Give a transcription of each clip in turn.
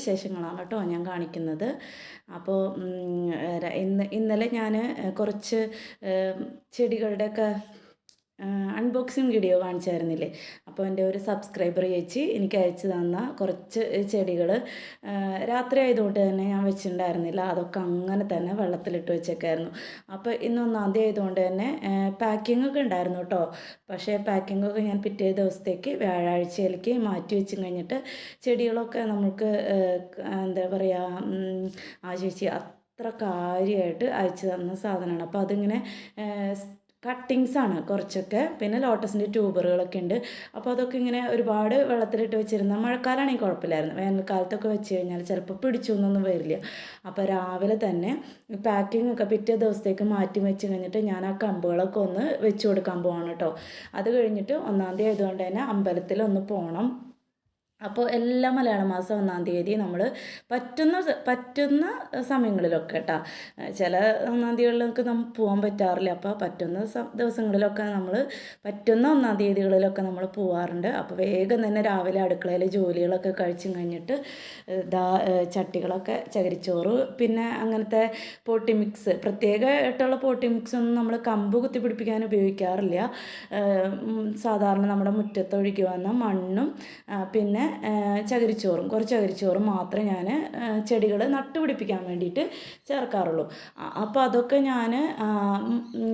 വിശേഷങ്ങളാണ് കേട്ടോ ഞാൻ കാണിക്കുന്നത്. അപ്പോൾ ഇന്ന് ഇന്നലെ ഞാൻ കുറച്ച് ചെടികളുടെയൊക്കെ അൺബോക്സിങ് വീഡിയോ കാണിച്ചായിരുന്നില്ലേ? അപ്പോൾ എന്റെ ഒരു സബ്സ്ക്രൈബർ ചേച്ചി എനിക്ക് അയച്ചു തന്ന കുറച്ച് ചെടികൾ രാത്രി ആയതുകൊണ്ട് തന്നെ ഞാൻ വെച്ചിട്ടുണ്ടായിരുന്നില്ല. അതൊക്കെ അങ്ങനെ തന്നെ വെള്ളത്തിലിട്ട് വെച്ചേക്കായിരുന്നു. അപ്പോൾ ഇന്ന് ഒന്നാം തീയതി ആയതുകൊണ്ട് തന്നെ പാക്കിംഗ് ഒക്കെ ഉണ്ടായിരുന്നു കേട്ടോ. പക്ഷേ പാക്കിംഗ് ഒക്കെ ഞാൻ പിറ്റേ ദിവസത്തേക്ക് വ്യാഴാഴ്ചയിലേക്ക് മാറ്റി വെച്ച് കഴിഞ്ഞിട്ട് ചെടികളൊക്കെ നമുക്ക് എന്താ പറയുക ആ ചേച്ചി അത്ര കാര്യമായിട്ട് അയച്ചു തന്ന സാധനമാണ്. അപ്പോൾ അതിങ്ങനെ കട്ടിങ്സ് ആണ് കുറച്ചൊക്കെ. പിന്നെ ലോട്ടസിന്റെ ട്യൂബറുകളൊക്കെ ഉണ്ട്. അപ്പോൾ അതൊക്കെ ഇങ്ങനെ ഒരുപാട് വെള്ളത്തിലിട്ട് വെച്ചിരുന്ന മഴക്കാലമാണെങ്കിൽ കുഴപ്പമില്ലായിരുന്നു. വേനൽക്കാലത്തൊക്കെ വെച്ച് കഴിഞ്ഞാൽ ചിലപ്പോൾ പിടിച്ചു എന്നൊന്നും വരില്ല. അപ്പോൾ രാവിലെ തന്നെ പാക്കിംഗ് ഒക്കെ പിറ്റേ ദിവസത്തേക്ക് മാറ്റി വെച്ച് കഴിഞ്ഞിട്ട് ഞാൻ ആ കമ്പുകളൊക്കെ ഒന്ന് വെച്ച് കൊടുക്കാൻ പോവാണ് കേട്ടോ. അത് കഴിഞ്ഞിട്ട് ഒന്നാം തീയതി ആയതുകൊണ്ട് തന്നെ അമ്പലത്തിൽ ഒന്ന് പോകണം അപ്പോൾ എല്ലാ മലയാള മാസം ഒന്നാം തീയതി നമ്മൾ പറ്റുന്ന പറ്റുന്ന സമയങ്ങളിലൊക്കെ കേട്ടോ ചില ഒന്നാം തീയതികളിലൊക്കെ നമുക്ക് പോകാൻ പറ്റാറില്ല. അപ്പോൾ പറ്റുന്ന ദിവസങ്ങളിലൊക്കെ നമ്മൾ പറ്റുന്ന ഒന്നാം തീയതികളിലൊക്കെ നമ്മൾ പോവാറുണ്ട്. അപ്പോൾ വേഗം തന്നെ രാവിലെ അടുക്കളയിൽ ജോലികളൊക്കെ കഴിച്ചു കഴിഞ്ഞിട്ട് ദാ ചട്ടികളൊക്കെ ചകരിച്ചോറ് പിന്നെ അങ്ങനത്തെ പോട്ടി മിക്സ്. പ്രത്യേകമായിട്ടുള്ള പോട്ടി മിക്സ് ഒന്നും നമ്മൾ കമ്പ് കുത്തിപ്പിടിപ്പിക്കാൻ ഉപയോഗിക്കാറില്ല. സാധാരണ നമ്മുടെ മുറ്റത്തൊഴുകി വന്ന മണ്ണും പിന്നെ ചകിരിച്ചോറും കുറച്ച് ചകിരിച്ചോറും മാത്രമേ ഞാൻ ചെടികൾ നട്ടുപിടിപ്പിക്കാൻ വേണ്ടിയിട്ട് ചേർക്കാറുള്ളൂ. അപ്പോൾ അതൊക്കെ ഞാൻ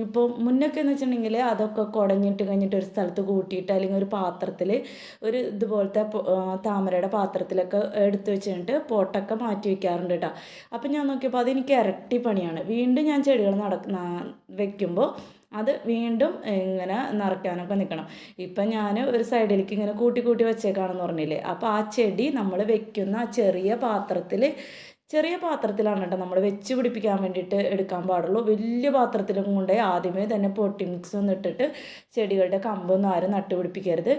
ഇപ്പോൾ മുന്നൊക്കെ എന്ന് വെച്ചിട്ടുണ്ടെങ്കിൽ അതൊക്കെ കുടഞ്ഞിട്ട് കഴിഞ്ഞിട്ട് ഒരു സ്ഥലത്ത് കൂട്ടിയിട്ട് അല്ലെങ്കിൽ ഒരു പാത്രത്തിൽ ഒരു ഇതുപോലത്തെ താമരയുടെ പാത്രത്തിലൊക്കെ എടുത്തു വെച്ചിട്ട് പോട്ടൊക്കെ മാറ്റി വയ്ക്കാറുണ്ട് കേട്ടോ. അപ്പോൾ ഞാൻ നോക്കിയപ്പോൾ അതെനിക്ക് ഇരട്ടി പണിയാണ്. വീണ്ടും ഞാൻ ചെടികൾ നടക്കുന്ന വെക്കുമ്പോൾ അത് വീണ്ടും ഇങ്ങനെ നിറയ്ക്കാനൊക്കെ നിൽക്കണം ഇപ്പം ഞാൻ ഒരു സൈഡിലേക്ക് ഇങ്ങനെ കൂട്ടി കൂട്ടി വെച്ചേക്കാണെന്ന് പറഞ്ഞില്ലേ? അപ്പോൾ ആ ചെടി നമ്മൾ വെക്കുന്ന ആ ചെറിയ പാത്രത്തിൽ ചെറിയ പാത്രത്തിലാണ് കേട്ടോ നമ്മൾ വെച്ച് പിടിപ്പിക്കാൻ വേണ്ടിയിട്ട് എടുക്കാൻ പാടുള്ളൂ. വലിയ പാത്രത്തിലും കൊണ്ട് ആദ്യമേ തന്നെ പൊട്ടി ഒന്നും ഇട്ടിട്ട് ചെടികളുടെ കമ്പൊന്നും ആരും നട്ടുപിടിപ്പിക്കരുത്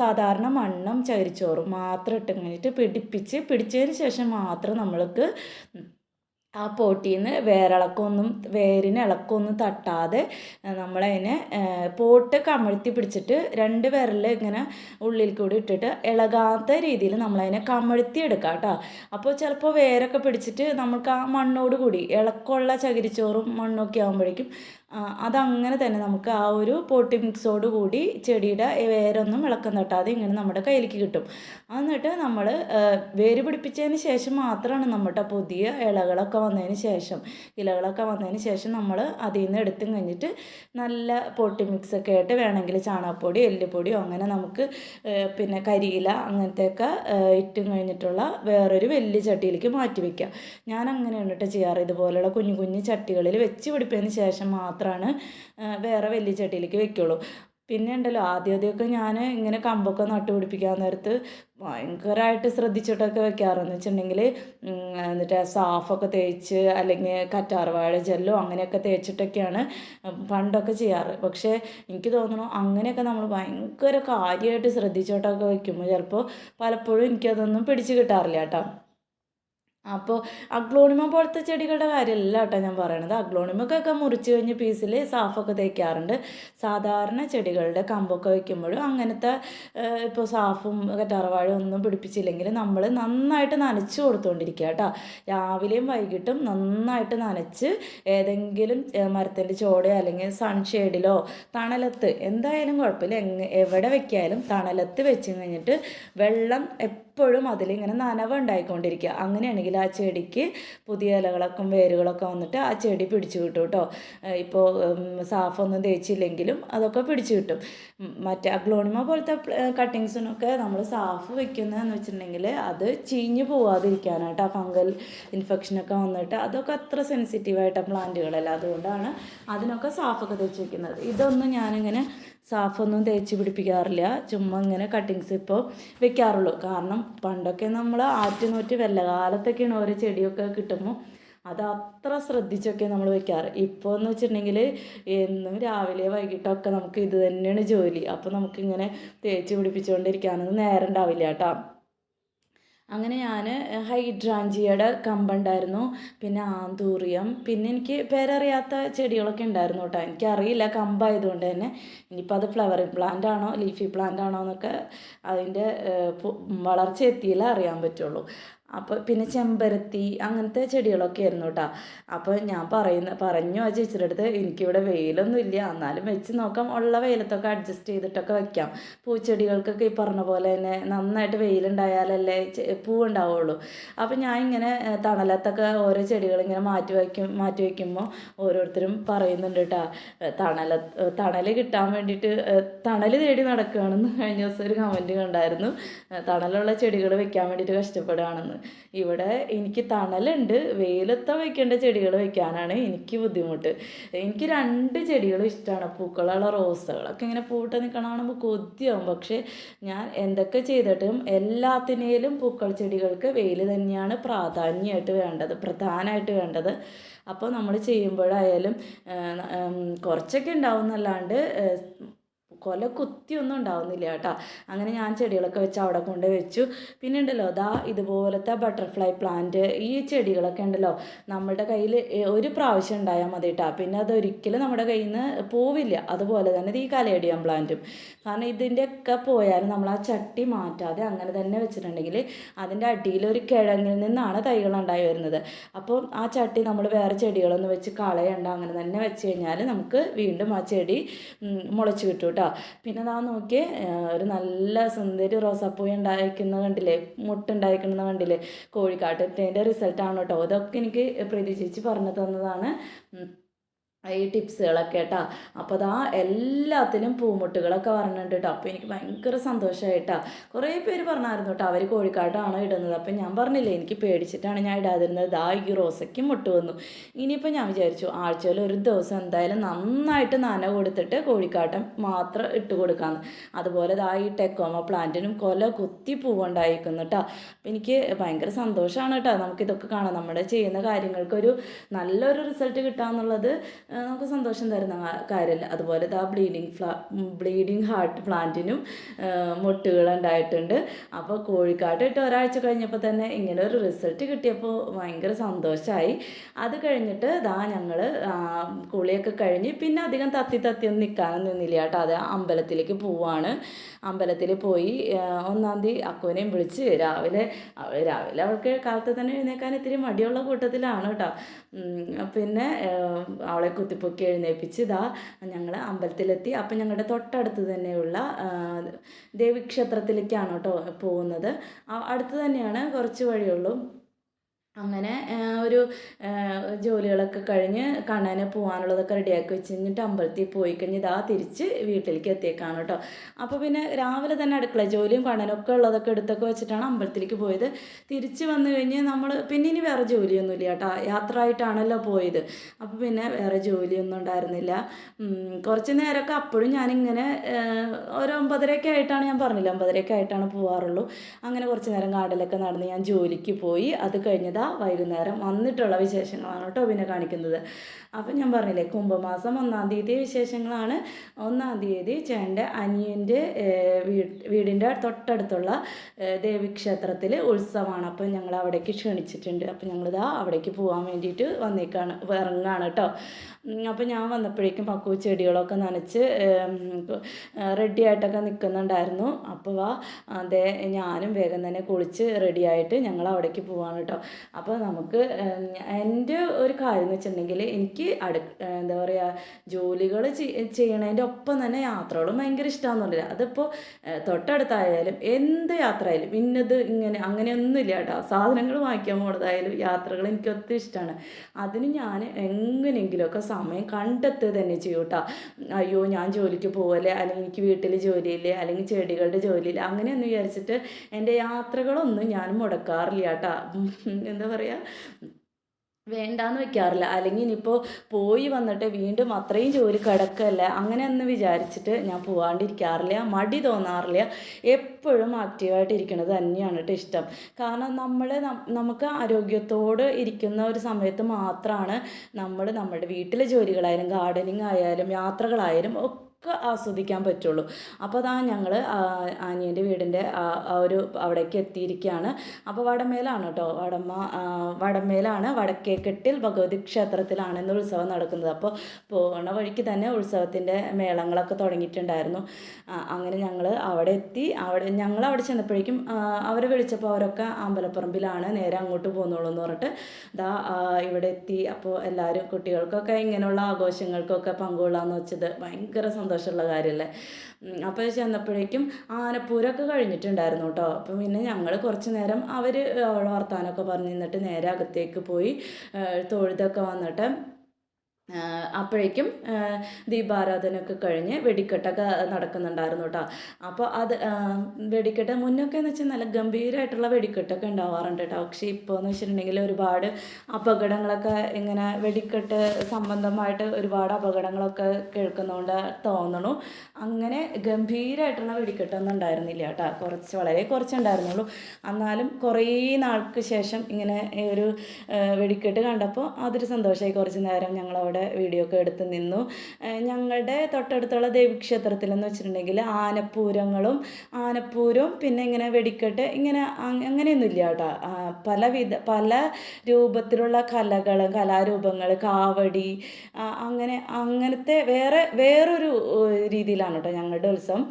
സാധാരണ മണ്ണും ചകിരിച്ചോറും മാത്രം ഇട്ട് കഴിഞ്ഞിട്ട് പിടിപ്പിച്ച് പിടിച്ചതിന് ശേഷം മാത്രം നമ്മൾക്ക് ആ പോട്ടിയിൽ നിന്ന് വേരിളക്കമൊന്നും വേരിന് ഇളക്കമൊന്നും തട്ടാതെ നമ്മളതിനെ പോട്ട് കമഴ്ത്തി പിടിച്ചിട്ട് രണ്ട് വിരൽ ഇങ്ങനെ ഉള്ളിൽ കൂടി ഇട്ടിട്ട് ഇളകാത്ത രീതിയിൽ നമ്മളതിനെ കമഴ്ത്തി എടുക്കാം കേട്ടോ അപ്പോൾ ചിലപ്പോൾ വേരൊക്കെ പിടിച്ചിട്ട് നമുക്ക് ആ മണ്ണോട് കൂടി ഇളക്കമുള്ള ചകിരിച്ചോറും മണ്ണൊക്കെ ആകുമ്പോഴേക്കും അതങ്ങനെ തന്നെ നമുക്ക് ആ ഒരു പോട്ടി മിക്സോട് കൂടി ചെടിയുടെ വേരൊന്നും ഇളക്കം തട്ടാതെ ഇങ്ങനെ നമ്മുടെ കയ്യിലേക്ക് കിട്ടും. എന്നിട്ട് നമ്മൾ വേര് പിടിപ്പിച്ചതിന് ശേഷം മാത്രമാണ് നമ്മുടെ പുതിയ ഇലകളൊക്കെ വന്നതിന് ശേഷം ഇലകളൊക്കെ വന്നതിന് ശേഷം നമ്മൾ അതിൽ നിന്ന് എടുത്തും കഴിഞ്ഞിട്ട് നല്ല പോട്ടി മിക്സൊക്കെ ആയിട്ട് വേണമെങ്കിൽ ചാണകപ്പൊടി എല്ലുപൊടിയോ അങ്ങനെ നമുക്ക് പിന്നെ കരിയില അങ്ങനത്തെയൊക്കെ ഇട്ടും കഴിഞ്ഞിട്ടുള്ള വേറൊരു വലിയ ചട്ടിയിലേക്ക് മാറ്റി വയ്ക്കാം ഞാൻ അങ്ങനെയാണ് കേട്ടോ ചെയ്യാറ്. ഇതുപോലെയുള്ള കുഞ്ഞു കുഞ്ഞു ചട്ടികളിൽ വെച്ച് പിടിപ്പതിന് ശേഷം മാത്രം മാത്രമാണ് വേറെ വലിയ ചട്ടിയിലേക്ക് വെക്കുള്ളൂ. പിന്നെ ഉണ്ടല്ലോ ആദ്യം ആദ്യമൊക്കെ ഞാൻ ഇങ്ങനെ കമ്പൊക്കെ നട്ടുപിടിപ്പിക്കാൻ നേരത്ത് ഭയങ്കരമായിട്ട് ശ്രദ്ധിച്ചിട്ടൊക്കെ വെക്കാറെന്ന് വെച്ചിട്ടുണ്ടെങ്കിൽ എന്നിട്ട് സാഫൊക്കെ തേച്ച് അല്ലെങ്കിൽ കറ്റാർവാഴ ജെല്ലോ അങ്ങനെയൊക്കെ തേച്ചിട്ടൊക്കെയാണ് പണ്ടൊക്കെ ചെയ്യാറ്. പക്ഷേ എനിക്ക് തോന്നുന്നു അങ്ങനെയൊക്കെ നമ്മൾ ഭയങ്കര കാര്യമായിട്ട് ശ്രദ്ധിച്ചിട്ടൊക്കെ വെക്കുമ്പോൾ ചിലപ്പോൾ പലപ്പോഴും എനിക്കതൊന്നും പിടിച്ച് കിട്ടാറില്ല കേട്ടോ. അപ്പോൾ അഗ്ലോണിമ പോലത്തെ ചെടികളുടെ കാര്യമല്ല കേട്ടോ ഞാൻ പറയണത്. അഗ്ലോണിമക്കൊക്കെ മുറിച്ച് കഴിഞ്ഞ് പീസിൽ സാഫൊക്കെ തേക്കാറുണ്ട്. സാധാരണ ചെടികളുടെ കമ്പൊക്കെ വയ്ക്കുമ്പോഴും അങ്ങനത്തെ ഇപ്പോൾ സാഫും കറ്റാറവാഴും ഒന്നും പിടിപ്പിച്ചില്ലെങ്കിൽ നമ്മൾ നന്നായിട്ട് നനച്ച് കൊടുത്തുകൊണ്ടിരിക്കുക കേട്ടോ. രാവിലെയും വൈകിട്ടും നന്നായിട്ട് നനച്ച് ഏതെങ്കിലും മരത്തിന്റെ ചോടയോ അല്ലെങ്കിൽ സൺഷെയ്ഡിലോ തണലത്ത് എന്തായാലും കുഴപ്പമില്ല. എവിടെ വെക്കാലും തണലത്ത് വെച്ച് കഴിഞ്ഞിട്ട് വെള്ളം എപ്പോഴും അതിലിങ്ങനെ നനവ് ഉണ്ടായിക്കൊണ്ടിരിക്കുക. അങ്ങനെയാണെങ്കിൽ ആ ചെടിക്ക് പുതിയ ഇലകളൊക്കെ വേരുകളൊക്കെ വന്നിട്ട് ആ ചെടി പിടിച്ചു കിട്ടും കേട്ടോ. ഇപ്പോൾ സാഫൊന്നും തേച്ചില്ലെങ്കിലും അതൊക്കെ പിടിച്ചു കിട്ടും. മറ്റേ അഗ്ലോണിമ പോലത്തെ കട്ടിങ്സിനൊക്കെ നമ്മൾ സാഫ് വെക്കുന്നതെന്ന് വെച്ചിട്ടുണ്ടെങ്കിൽ അത് ചീഞ്ഞു പോവാതിരിക്കാനായിട്ട് ആ ഫംഗൽ ഇൻഫെക്ഷനൊക്കെ വന്നിട്ട് അതൊക്കെ അത്ര സെൻസിറ്റീവായിട്ട് പ്ലാന്റുകളല്ല. അതുകൊണ്ടാണ് അതിനൊക്കെ സാഫൊക്കെ തേച്ച് വെക്കുന്നത്. ഇതൊന്നും ഞാനിങ്ങനെ സാഫൊന്നും തേച്ച് പിടിപ്പിക്കാറില്ല. ചുമ്മാ ഇങ്ങനെ കട്ടിങ്സ് ഇപ്പോൾ വെക്കാറുള്ളൂ. കാരണം പണ്ടൊക്കെ നമ്മൾ ആറ്റുനൂറ്റ് വെല്ലകാലത്തൊക്കെയാണ് ഓരോ ചെടിയൊക്കെ കിട്ടുമ്പോൾ അത് അത്ര ശ്രദ്ധിച്ചൊക്കെ നമ്മൾ വെക്കാറ്. ഇപ്പോൾ എന്ന് വെച്ചിട്ടുണ്ടെങ്കിൽ എന്നും രാവിലെ വൈകിട്ടൊക്കെ നമുക്ക് ഇത് തന്നെയാണ് ജോലി. അപ്പോൾ നമുക്കിങ്ങനെ തേച്ച് പിടിപ്പിച്ചുകൊണ്ടിരിക്കാനൊന്നും നേരം ഉണ്ടാവില്ല കേട്ടോ. അങ്ങനെ ഞാൻ ഹൈഡ്രാഞ്ചിയയുടെ കമ്പുണ്ടായിരുന്നു. പിന്നെ ആന്തൂറിയം. പിന്നെ എനിക്ക് പേരറിയാത്ത ചെടികളൊക്കെ ഉണ്ടായിരുന്നു കേട്ടോ. എനിക്കറിയില്ല കമ്പായതുകൊണ്ട് തന്നെ. ഇനിയിപ്പോൾ അത് ഫ്ലവറിങ് പ്ലാന്റ് ആണോ ലീഫി പ്ലാന്റ് ആണോ എന്നൊക്കെ അതിന്റെ വളർച്ച എത്തിയില്ല അറിയാൻ പറ്റുള്ളൂ. അപ്പോൾ പിന്നെ ചെമ്പരത്തി അങ്ങനത്തെ ചെടികളൊക്കെ ആയിരുന്നു കേട്ടോ അപ്പോൾ ഞാൻ പറയുന്ന പറഞ്ഞു ആ ചേച്ചിയുടെ അടുത്ത് എനിക്കിവിടെ വെയിലൊന്നും ഇല്ല. എന്നാലും വെച്ച് നോക്കാം. ഉള്ള വെയിലത്തൊക്കെ അഡ്ജസ്റ്റ് ചെയ്തിട്ടൊക്കെ വെക്കാം. പൂച്ചെടികൾക്കൊക്കെ ഈ പറഞ്ഞ പോലെ തന്നെ നന്നായിട്ട് വെയിലുണ്ടായാലല്ലേ പൂവുണ്ടാവുള്ളൂ. അപ്പോൾ ഞാൻ ഇങ്ങനെ തണലത്തൊക്കെ ഓരോ ചെടികൾ ഇങ്ങനെ മാറ്റി വയ്ക്കും മാറ്റി വയ്ക്കുമ്പോൾ ഓരോരുത്തരും പറയുന്നുണ്ട് കേട്ടോ തണല തണൽ കിട്ടാൻ വേണ്ടിയിട്ട് തണൽ തേടി നടക്കുകയാണെന്ന് കഴിഞ്ഞ ദിവസം ഒരു കമന്റ് കണ്ടായിരുന്നു. തണലുള്ള ചെടികൾ വെക്കാൻ വേണ്ടിയിട്ട് കഷ്ടപ്പെടുകയാണെന്ന്. ഇവിടെ എനിക്ക് തണലുണ്ട്. വെയിലത്ത് വയ്ക്കേണ്ട ചെടികൾ വയ്ക്കാനാണ് എനിക്ക് ബുദ്ധിമുട്ട്. എനിക്ക് രണ്ട് ചെടികളും ഇഷ്ടമാണ് പൂക്കളുള്ള റോസുകളൊക്കെ ഇങ്ങനെ പൂട്ട് നിൽക്കണ കാണുമ്പോൾ കൊതിയാവും. പക്ഷേ ഞാൻ എന്തൊക്കെ ചെയ്തിട്ടും എല്ലാത്തിനേലും പൂക്കൾ ചെടികൾക്ക് വെയിൽ തന്നെയാണ് പ്രാധാന്യമായിട്ട് വേണ്ടത് പ്രധാനമായിട്ട് വേണ്ടത്. അപ്പോൾ നമ്മൾ ചെയ്യുമ്പോഴായാലും കുറച്ചൊക്കെ ഉണ്ടാവും എന്നല്ലാണ്ട് കൊല കുത്തിയൊന്നും ഉണ്ടാവുന്നില്ല കേട്ടോ. അങ്ങനെ ഞാൻ ചെടികളൊക്കെ വെച്ച് അവിടെ കൊണ്ട് വെച്ചു. പിന്നെ ഉണ്ടല്ലോ ദാ ഇതുപോലത്തെ ബട്ടർഫ്ലൈ പ്ലാന്റ് ഈ ചെടികളൊക്കെ ഉണ്ടല്ലോ നമ്മുടെ കയ്യിൽ ഒരു പ്രാവശ്യം ഉണ്ടായാൽ മതി കേട്ടോ. പിന്നെ അതൊരിക്കലും നമ്മുടെ കയ്യിൽ നിന്ന് പോവില്ല. അതുപോലെ തന്നെ ഈ കലേഡിയം പ്ലാന്റും കാരണം ഇതിന്റെയൊക്കെ പോയാലും നമ്മൾ ആ ചട്ടി മാറ്റാതെ അങ്ങനെ തന്നെ വെച്ചിട്ടുണ്ടെങ്കിൽ അതിന്റെ അടിയിൽ ഒരു കിഴങ്ങിൽ നിന്നാണ് തൈകൾ ഉണ്ടായി വരുന്നത്. അപ്പോൾ ആ ചട്ടി നമ്മൾ വേറെ ചെടികളൊന്നും വെച്ച് കളയണ്ട അങ്ങനെ തന്നെ വെച്ച് കഴിഞ്ഞാൽ നമുക്ക് വീണ്ടും ആ ചെടി മുളച്ചു കിട്ടും കേട്ടോ പിന്നെ നാ നോക്കിയേ ഒരു നല്ല സുന്ദരി റോസാപ്പൂ ഉണ്ടായിരിക്കുന്ന കണ്ടില്ലേ മുട്ടുണ്ടായിരിക്കുന്ന കണ്ടില്ലേ കോഴിക്കാട്ടത്തിന്റെ റിസൾട്ടാണ് കേട്ടോ അതൊക്കെ എനിക്ക് പ്രീതി ചേച്ചി പറഞ്ഞു തന്നതാണ്. ഈ ടിപ്സുകളൊക്കെ കേട്ടോ. അപ്പോൾ അതാ എല്ലാത്തിലും പൂമുട്ടുകളൊക്കെ പറഞ്ഞിട്ടുണ്ട് കേട്ടോ അപ്പോൾ എനിക്ക് ഭയങ്കര സന്തോഷമായിട്ടാ കുറേ പേര് പറഞ്ഞായിരുന്നു കേട്ടോ അവർ കോഴിക്കാട്ടാണോ ഇടുന്നത്. അപ്പോൾ ഞാൻ പറഞ്ഞില്ലേ എനിക്ക് പേടിച്ചിട്ടാണ് ഞാൻ ഇടാതിരുന്നത്. ദാ ഈ റോസയ്ക്കും മുട്ട് വന്നു. ഇനിയിപ്പോൾ ഞാൻ വിചാരിച്ചു ആഴ്ചയിൽ ഒരു ദിവസം എന്തായാലും നന്നായിട്ട് നന കൊടുത്തിട്ട് കോഴിക്കാട്ടം മാത്രം ഇട്ട് കൊടുക്കാമെന്ന് അതുപോലെ ദാ ഈ ടെക്കോമ പ്ലാന്റിനും കൊല കുത്തി പൂവുണ്ടായിരിക്കുന്നു കേട്ടോ അപ്പോൾ എനിക്ക് ഭയങ്കര സന്തോഷമാണ് കേട്ടോ നമുക്കിതൊക്കെ കാണാം. നമ്മുടെ ചെയ്യുന്ന കാര്യങ്ങൾക്കൊരു നല്ലൊരു റിസൾട്ട് കിട്ടുക എന്നുള്ളത് നമുക്ക് സന്തോഷം തരുന്ന കാര്യമല്ല അതുപോലെ ഇതാ ബ്ലീഡിങ് ഫ്ലാ ബ്ലീഡിങ് ഹാർട്ട് പ്ലാന്റിനും മുട്ടുകൾ ഉണ്ടായിട്ടുണ്ട്. അപ്പോൾ കോഴിക്കാട്ട് ഇട്ട് ഒരാഴ്ച കഴിഞ്ഞപ്പോൾ തന്നെ ഇങ്ങനെ ഒരു റിസൾട്ട് കിട്ടിയപ്പോൾ ഭയങ്കര സന്തോഷമായി അത് കഴിഞ്ഞിട്ട് ഇതാ ഞങ്ങൾ കുളിയൊക്കെ കഴിഞ്ഞ് പിന്നെ അധികം തത്തി തത്തി ഒന്നും നിൽക്കാനൊന്നും നിന്നില്ല കേട്ടോ. അത് അമ്പലത്തിലേക്ക് പോവാണ്. അമ്പലത്തിൽ പോയി ഒന്നാം തീയതി അക്കുവിനെയും വിളിച്ച് രാവിലെ രാവിലെ അവൾക്ക് കാലത്ത് തന്നെ എഴുന്നേക്കാൻ ഇത്തിരി മടിയുള്ള കൂട്ടത്തിലാണ് കേട്ടോ. പിന്നെ അവളെ കുത്തിപ്പൊക്കി എഴുന്നേൽപ്പിച്ച് ഇതാ ഞങ്ങൾ അമ്പലത്തിലെത്തി. അപ്പം ഞങ്ങളുടെ തൊട്ടടുത്ത് തന്നെയുള്ള ദേവീക്ഷേത്രത്തിലേക്കാണ് കേട്ടോ പോകുന്നത്. അടുത്ത് തന്നെയാണ് കുറച്ച് വഴിയുള്ളൂ. അങ്ങനെ ഒരു ജോലികളൊക്കെ കഴിഞ്ഞ് കാണാൻ പോകാനുള്ളതൊക്കെ റെഡിയാക്കി വെച്ച് കഴിഞ്ഞിട്ട് അമ്പലത്തിൽ പോയി കഴിഞ്ഞ് ഇതാ തിരിച്ച് വീട്ടിലേക്ക് എത്തിയേക്കാണ് കേട്ടോ. അപ്പോൾ പിന്നെ രാവിലെ തന്നെ അടുക്കള ജോലിയും കണ്ണനൊക്കെ ഉള്ളതൊക്കെ എടുത്തൊക്കെ വെച്ചിട്ടാണ് അമ്പലത്തിലേക്ക് പോയത്. തിരിച്ച് വന്നു കഴിഞ്ഞ് നമ്മൾ പിന്നെ ഇനി വേറെ ജോലിയൊന്നുമില്ല കേട്ടോ. യാത്ര ആയിട്ടാണല്ലോ പോയത്. അപ്പോൾ പിന്നെ വേറെ ജോലിയൊന്നും ഉണ്ടായിരുന്നില്ല. കുറച്ച് നേരമൊക്കെ അപ്പോഴും ഞാനിങ്ങനെ ഒരു ഒമ്പതരയൊക്കെ ആയിട്ടാണ് ഞാൻ പറഞ്ഞില്ല ഒമ്പതരയൊക്കെ ആയിട്ടാണ് പോകാറുള്ളൂ അങ്ങനെ കുറച്ച് നേരം കാടലൊക്കെ നടന്ന് ഞാൻ ജോലിക്ക് പോയി. അത് കഴിഞ്ഞത് വൈകുന്നേരം വന്നിട്ടുള്ള വിശേഷങ്ങളാണ് കേട്ടോ പിന്നെ കാണിക്കുന്നത്. അപ്പം ഞാൻ പറഞ്ഞില്ലേ കുംഭമാസം ഒന്നാം തീയതി വിശേഷങ്ങളാണ്. ഒന്നാം തീയതി ചേട്ടന്റെ അനിയന്റെ വീടിന്റെ തൊട്ടടുത്തുള്ള ദേവീക്ഷേത്രത്തിൽ ഉത്സവമാണ്. അപ്പം ഞങ്ങൾ അവിടേക്ക് ക്ഷണിച്ചിട്ടുണ്ട്. അപ്പം ഞങ്ങളിതാ അവിടേക്ക് പോകാൻ വേണ്ടിയിട്ട് വന്നേക്കാണ് ഇറങ്ങാണ് കേട്ടോ. അപ്പം ഞാൻ വന്നപ്പോഴേക്കും പക്കു ചെടികളൊക്കെ നനച്ച് റെഡി ആയിട്ടൊക്കെ നിൽക്കുന്നുണ്ടായിരുന്നു അപ്പോൾ വാ അതേ ഞാനും വേഗം തന്നെ കുളിച്ച് റെഡി ആയിട്ട് ഞങ്ങൾ അവിടേക്ക് പോവാണ് കേട്ടോ. അപ്പോൾ നമുക്ക് എന്റെ ഒരു കാര്യം എന്ന് വെച്ചിട്ടുണ്ടെങ്കിൽ എനിക്ക് അടു എന്താ പറയുക ജോലികൾ ചെയ്യണതിന്റെ ഒപ്പം തന്നെ യാത്രകളും ഭയങ്കര ഇഷ്ടമാണെന്നുള്ളത് അതിപ്പോൾ തൊട്ടടുത്തായാലും എന്ത് യാത്ര ആയാലും ഇന്നത് ഇങ്ങനെ അങ്ങനെയൊന്നുമില്ല കേട്ടോ. സാധനങ്ങൾ വാങ്ങിക്കാൻ പോണതായാലും യാത്രകൾ എനിക്ക് ഒത്തിരി ഇഷ്ടമാണ് അതിന് ഞാൻ എങ്ങനെയെങ്കിലുമൊക്കെ സമയം കണ്ടെത്തുക തന്നെ ചെയ്യും കേട്ടോ. അയ്യോ ഞാൻ ജോലിക്ക് പോകല്ലേ അല്ലെങ്കിൽ എനിക്ക് വീട്ടിൽ ജോലിയില്ലേ? അല്ലെങ്കിൽ ചെടികളുടെ ജോലിയില്ല? അങ്ങനെയൊന്നും വിചാരിച്ചിട്ട് എന്റെ യാത്രകളൊന്നും ഞാൻ മുടക്കാറില്ല കേട്ടോ. എന്താ പറയുക വേണ്ടാന്ന് വെക്കാറില്ല. അല്ലെങ്കിൽ ഇനിയിപ്പോൾ പോയി വന്നിട്ട് വീണ്ടും അത്രയും ജോലി കിടക്കല്ല? അങ്ങനെയൊന്നും വിചാരിച്ചിട്ട് ഞാൻ പോകാണ്ടിരിക്കാറില്ല മടി തോന്നാറില്ല. എപ്പോഴും ആക്റ്റീവായിട്ട് ഇരിക്കുന്നത് തന്നെയാണ് കേട്ടോ ഇഷ്ടം. കാരണം നമ്മൾ നമുക്ക് ആരോഗ്യത്തോട് ഇരിക്കുന്ന ഒരു സമയത്ത് മാത്രമാണ് നമ്മൾ നമ്മുടെ വീട്ടിലെ ജോലികളായാലും ഗാർഡനിങ് ആയാലും യാത്രകളായാലും ഒക്കെ ആസ്വദിക്കാൻ പറ്റുള്ളൂ. അപ്പോൾ അതാ ഞങ്ങൾ അനിയന്റെ വീടിന്റെ ആ ഒരു അവിടേക്ക് എത്തിയിരിക്കുകയാണ് അപ്പോൾ വടമേലാണ് കേട്ടോ വടമ്മ വടമേലാണ് വടക്കേക്കെട്ടിൽ ഭഗവതി ക്ഷേത്രത്തിലാണ് ഇന്ന് ഉത്സവം നടക്കുന്നത്. അപ്പോൾ പോകുന്ന വഴിക്ക് തന്നെ ഉത്സവത്തിന്റെ മേളങ്ങളൊക്കെ തുടങ്ങിയിട്ടുണ്ടായിരുന്നു. അങ്ങനെ ഞങ്ങൾ അവിടെ എത്തി. അവിടെ ഞങ്ങൾ അവിടെ ചെന്നപ്പോഴേക്കും അവരെ വിളിച്ചപ്പോൾ അവരൊക്കെ അമ്പലപ്പറമ്പിലാണ് നേരെ അങ്ങോട്ട് പോകുന്നുള്ളൂ എന്ന് പറഞ്ഞിട്ട് ദാ ഇവിടെ എത്തി. അപ്പോൾ എല്ലാവരും കുട്ടികൾക്കൊക്കെ ഇങ്ങനെയുള്ള ആഘോഷങ്ങൾക്കൊക്കെ പങ്കുകൊള്ളാമെന്ന് വെച്ചത് ഭയങ്കര സന്തോഷമുള്ള കാര്യമല്ലേ? അപ്പോൾ ചെന്നപ്പോഴേക്കും ആനപ്പൂരമൊക്കെ കഴിഞ്ഞിട്ടുണ്ടായിരുന്നു കേട്ടോ. അപ്പം പിന്നെ ഞങ്ങൾ കുറച്ച് നേരം അവർ അവിടെ വർത്താനമൊക്കെ പറഞ്ഞ് നിന്നിട്ട് നേരെ അകത്തേക്ക് പോയി തൊഴുതൊക്കെ വന്നിട്ട് അപ്പോഴേക്കും ദീപാരാധനയൊക്കെ കഴിഞ്ഞ് വെടിക്കെട്ടൊക്കെ നടക്കുന്നുണ്ടായിരുന്നു കേട്ടോ അപ്പോൾ അത് വെടിക്കെട്ട് മുന്നൊക്കെ എന്ന് വെച്ചാൽ നല്ല ഗംഭീരമായിട്ടുള്ള വെടിക്കെട്ടൊക്കെ ഉണ്ടാവാറുണ്ട് കേട്ടോ പക്ഷേ ഇപ്പോൾ എന്ന് വെച്ചിട്ടുണ്ടെങ്കിൽ ഒരുപാട് അപകടങ്ങളൊക്കെ ഇങ്ങനെ വെടിക്കെട്ട് സംബന്ധമായിട്ട് ഒരുപാട് അപകടങ്ങളൊക്കെ കേൾക്കുന്നതുകൊണ്ട് തോന്നണു. അങ്ങനെ ഗംഭീരമായിട്ടുള്ള വെടിക്കെട്ടൊന്നും ഉണ്ടായിരുന്നില്ല കേട്ടോ കുറച്ച് വളരെ കുറച്ചുണ്ടായിരുന്നുള്ളൂ എന്നാലും കുറേ നാൾക്ക് ശേഷം ഇങ്ങനെ ഒരു വെടിക്കെട്ട് കണ്ടപ്പോൾ അതൊരു സന്തോഷമായി. കുറച്ച് നേരം ഞങ്ങളവിടെ വീഡിയോ ഒക്കെ എടുത്ത് നിന്നു. ഞങ്ങളുടെ തൊട്ടടുത്തുള്ള ദേവിക്ഷേത്രത്തിൽ എന്ന് വെച്ചിട്ടുണ്ടെങ്കിൽ ആനപ്പൂരങ്ങളും ആനപ്പൂരവും പിന്നെ ഇങ്ങനെ വെടിക്കെട്ട് ഇങ്ങനെ അങ്ങനെയൊന്നുമില്ല കേട്ടോ. പലവിധ പല രൂപത്തിലുള്ള കലകൾ കലാരൂപങ്ങൾ കാവടി അങ്ങനെ അങ്ങനത്തെ വേറെ വേറൊരു രീതിയിലാണ് കേട്ടോ ഞങ്ങളുടെ ഉത്സവം.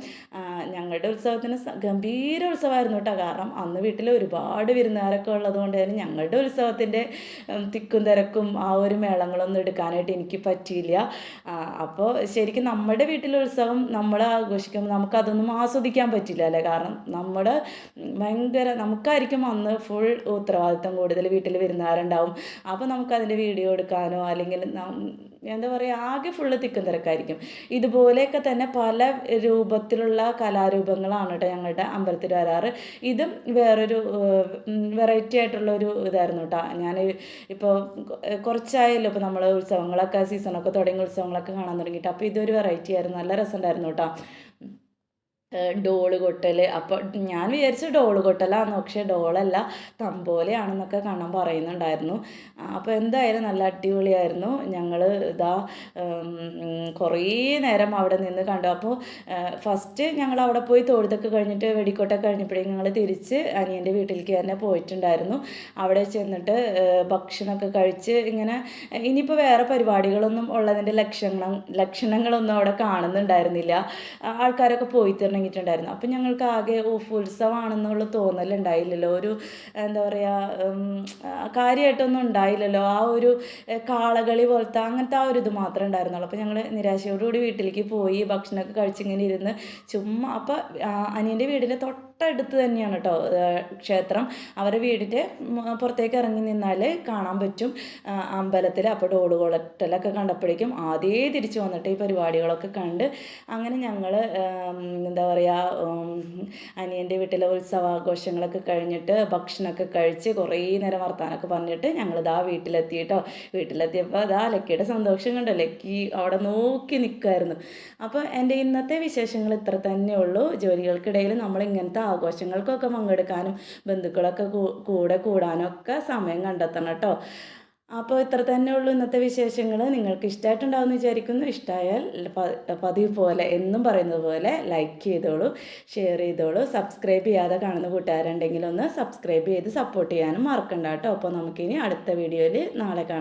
ഞങ്ങളുടെ ഉത്സവത്തിന് ഗംഭീര ഉത്സവമായിരുന്നു കേട്ടോ. കാരണം അന്ന് വീട്ടിൽ ഒരുപാട് വിരുന്നുകാരൊക്കെ ഉള്ളതുകൊണ്ട് തന്നെ ഞങ്ങളുടെ ഉത്സവത്തിന്റെ തിക്കും തിരക്കും ആ ഒരു മേളങ്ങളൊന്നും എടുക്കാനായിട്ട് എനിക്ക് പറ്റിയില്ല. അപ്പോൾ ശരിക്കും നമ്മുടെ വീട്ടിലെ ഉത്സവം നമ്മൾ ആഘോഷിക്കുമ്പോൾ നമുക്കതൊന്നും ആസ്വദിക്കാൻ പറ്റില്ല അല്ലേ? കാരണം നമ്മുടെ ഭയങ്കര നമുക്കായിരിക്കും അന്ന് ഫുൾ ഉത്തരവാദിത്തം കൂടുതൽ വീട്ടിൽ വരുന്നവരുണ്ടാവും. അപ്പോൾ നമുക്കതിന്റെ വീഡിയോ എടുക്കാനോ അല്ലെങ്കിൽ എന്താ പറയുക ആകെ ഫുള്ള് തിക്കും തിരക്കായിരിക്കും. ഇതുപോലെയൊക്കെ തന്നെ പല രൂപത്തിലുള്ള കലാരൂപങ്ങളാണ് കേട്ടോ ഞങ്ങളുടെ അമ്പലത്തിൽ വരാറ്. ഇതും വേറൊരു വെറൈറ്റി ആയിട്ടുള്ള ഒരു ഇതായിരുന്നു കേട്ടോ ഞാൻ ഇപ്പോൾ കുറച്ചായല്ലോ ഇപ്പോൾ നമ്മൾ ഉത്സവങ്ങളൊക്കെ സീസണൊക്കെ തുടങ്ങിയ ഉത്സവങ്ങളൊക്കെ കാണാൻ തുടങ്ങിയിട്ട്. അപ്പോൾ ഇതൊരു വെറൈറ്റി ആയിരുന്നു. നല്ല രസമുണ്ടായിരുന്നു കേട്ടോ ഡോൾ കൊട്ടൽ അപ്പോൾ ഞാൻ വിചാരിച്ചു ഡോൾ കൊട്ടലാന്ന് പക്ഷേ ഡോളല്ല തമ്പോലെയാണെന്നൊക്കെ കാണാൻ പറയുന്നുണ്ടായിരുന്നു. അപ്പോൾ എന്തായാലും നല്ല അടിപൊളിയായിരുന്നു. ഞങ്ങൾ ഇതാ കുറേ നേരം അവിടെ നിന്ന് കണ്ടു. അപ്പോൾ ഫസ്റ്റ് ഞങ്ങൾ അവിടെ പോയി തൊഴുതൊക്കെ കഴിഞ്ഞിട്ട് വെടിക്കോട്ടൊക്കെ കഴിഞ്ഞപ്പോഴേ ഞങ്ങൾ തിരിച്ച് അനിയന്റെ വീട്ടിലേക്ക് തന്നെ പോയിട്ടുണ്ടായിരുന്നു. അവിടെ ചെന്നിട്ട് ഭക്ഷണമൊക്കെ കഴിച്ച് ഇങ്ങനെ ഇനിയിപ്പോൾ വേറെ പരിപാടികളൊന്നും ഉള്ളതിന്റെ ലക്ഷണം ലക്ഷണങ്ങളൊന്നും അവിടെ കാണുന്നുണ്ടായിരുന്നില്ല. ആൾക്കാരൊക്കെ പോയി തരണം തുടങ്ങിയിട്ടുണ്ടായിരുന്നു. അപ്പം ഞങ്ങൾക്ക് ആകെ ഓഫ് ഉത്സവമാണെന്നുള്ള തോന്നലുണ്ടായില്ലല്ലോ. ഒരു എന്താ പറയുക കാര്യമായിട്ടൊന്നും ഉണ്ടായില്ലല്ലോ. ആ ഒരു കാളകളി പോലത്തെ അങ്ങനത്തെ ആ ഒരു ഇത് മാത്രമേ ഉണ്ടായിരുന്നുള്ളൂ. അപ്പോൾ ഞങ്ങൾ നിരാശയോടുകൂടി വീട്ടിലേക്ക് പോയി ഭക്ഷണമൊക്കെ കഴിച്ചിങ്ങനെ ഇരുന്ന് ചുമ്മാ അപ്പോൾ അനിയന്റെ വീടിന്റെ തൊട്ടടുത്ത് തന്നെയാണ് കേട്ടോ ക്ഷേത്രം. അവരുടെ വീടിന്റെ പുറത്തേക്ക് ഇറങ്ങി നിന്നാൽ കാണാൻ പറ്റും. അമ്പലത്തിൽ അപ്പോൾ ഡോൾ കൊളട്ടലൊക്കെ കണ്ടപ്പോഴേക്കും ആദ്യേ തിരിച്ചു വന്നിട്ട് ഈ പരിപാടികളൊക്കെ കണ്ട് അങ്ങനെ ഞങ്ങൾ എന്താ പറയുക അനിയന്റെ വീട്ടിലെ ഉത്സവാഘോഷങ്ങളൊക്കെ കഴിഞ്ഞിട്ട് ഭക്ഷണമൊക്കെ കഴിച്ച് കുറേ നേരം വർത്താനമൊക്കെ പറഞ്ഞിട്ട് ഞങ്ങൾ ഇതാ വീട്ടിലെത്തി കേട്ടോ വീട്ടിലെത്തിയപ്പോൾ അതാ ലക്കിയുടെ സന്തോഷം കണ്ടോ. ലക്കി അവിടെ നോക്കി നിൽക്കുമായിരുന്നു അപ്പോൾ എന്റെ ഇന്നത്തെ വിശേഷങ്ങൾ ഇത്ര തന്നെ ഉള്ളൂ. ജോലികൾക്കിടയിൽ നമ്മൾ ഇങ്ങനത്തെ ആഘോഷങ്ങൾക്കൊക്കെ പങ്കെടുക്കാനും ബന്ധുക്കളൊക്കെ കൂടെ കൂടാനും ഒക്കെ സമയം കണ്ടെത്തണം കേട്ടോ അപ്പോൾ ഇത്ര തന്നെ ഉള്ളൂ ഇന്നത്തെ വിശേഷങ്ങൾ നിങ്ങൾക്ക് ഇഷ്ടമായിട്ടുണ്ടാവുമെന്ന് വിചാരിക്കുന്നു. ഇഷ്ടമായാൽ പതിവ് പോലെ എന്നും പറയുന്നത് പോലെ ലൈക്ക് ചെയ്തോളൂ ഷെയർ ചെയ്തോളൂ സബ്സ്ക്രൈബ് ചെയ്യാതെ കാണുന്ന കൂട്ടുകാരുണ്ടെങ്കിൽ ഒന്ന് സബ്സ്ക്രൈബ് ചെയ്ത് സപ്പോർട്ട് ചെയ്യാനും മറക്കണ്ട കേട്ടോ. അപ്പോൾ നമുക്കിനി അടുത്ത വീഡിയോയിൽ നാളെ കാണാം.